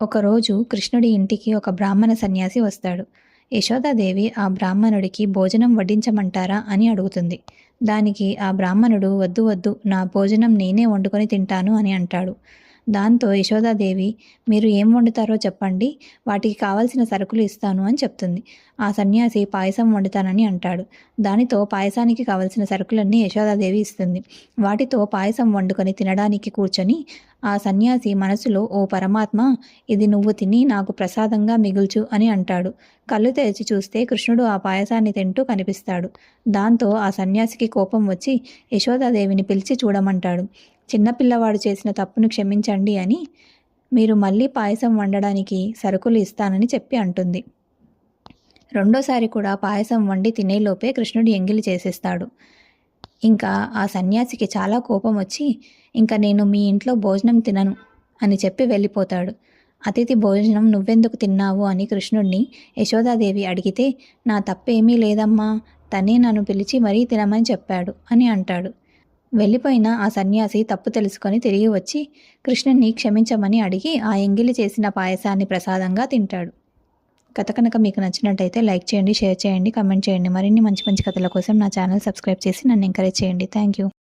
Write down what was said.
ఒకరోజు కృష్ణుడి ఇంటికి ఒక బ్రాహ్మణ సన్యాసి వస్తాడు. యశోదాదేవి ఆ బ్రాహ్మణుడికి భోజనం వడ్డించమంటారా అని అడుగుతుంది. దానికి ఆ బ్రాహ్మణుడు వద్దు వద్దు నా భోజనం నేనే వండుకొని తింటాను అని అంటాడు. దాంతో యశోదాదేవి మీరు ఏం వండుతారో చెప్పండి వాటికి కావలసిన సరుకులు ఇస్తాను అని చెప్తుంది. ఆ సన్యాసి పాయసం వండుతానని అంటాడు. దానితో పాయసానికి కావలసిన సరుకులన్నీ యశోదాదేవి ఇస్తుంది. వాటితో పాయసం వండుకొని తినడానికి కూర్చొని ఆ సన్యాసి మనసులో ఓ పరమాత్మ ఇది నువ్వు తిని నాకు ప్రసాదంగా మిగుల్చు అని అంటాడు. కళ్ళు తెరిచి చూస్తే కృష్ణుడు ఆ పాయసాన్ని తింటూ కనిపిస్తాడు. దాంతో ఆ సన్యాసికి కోపం వచ్చి యశోదాదేవిని పిలిచి చూడమంటాడు. చిన్నపిల్లవాడు చేసిన తప్పును క్షమించండి అని మీరు మళ్ళీ పాయసం వండడానికి సరుకులు ఇస్తానని చెప్పి అంటుంది. రెండోసారి కూడా పాయసం వండి తినేలోపే కృష్ణుడు ఎంగిలి చేసేస్తాడు. ఇంకా ఆ సన్యాసికి చాలా కోపం వచ్చి ఇంకా నేను మీ ఇంట్లో భోజనం తినను అని చెప్పి వెళ్ళిపోతాడు. అతిథి భోజనం నువ్వెందుకు తిన్నావు అని కృష్ణుడిని యశోదాదేవి అడిగితే నా తప్పేమీ లేదమ్మా తనే నన్ను పిలిచి మరీ తినమని చెప్పాడు అని అంటాడు. వెళ్ళిపోయిన ఆ సన్యాసి తప్పు తెలుసుకొని తిరిగి వచ్చి కృష్ణుణ్ణి క్షమించమని అడిగి ఆ ఎంగిలి చేసిన పాయసాన్ని ప్రసాదంగా తింటాడు. కథ కనుక మీకు నచ్చినట్టయితే లైక్ చేయండి షేర్ చేయండి కమెంట్ చేయండి. మరిన్ని మంచి మంచి కథల కోసం నా ఛానల్ సబ్స్క్రైబ్ చేసి నన్ను ఎంకరేజ్ చేయండి. Thank you.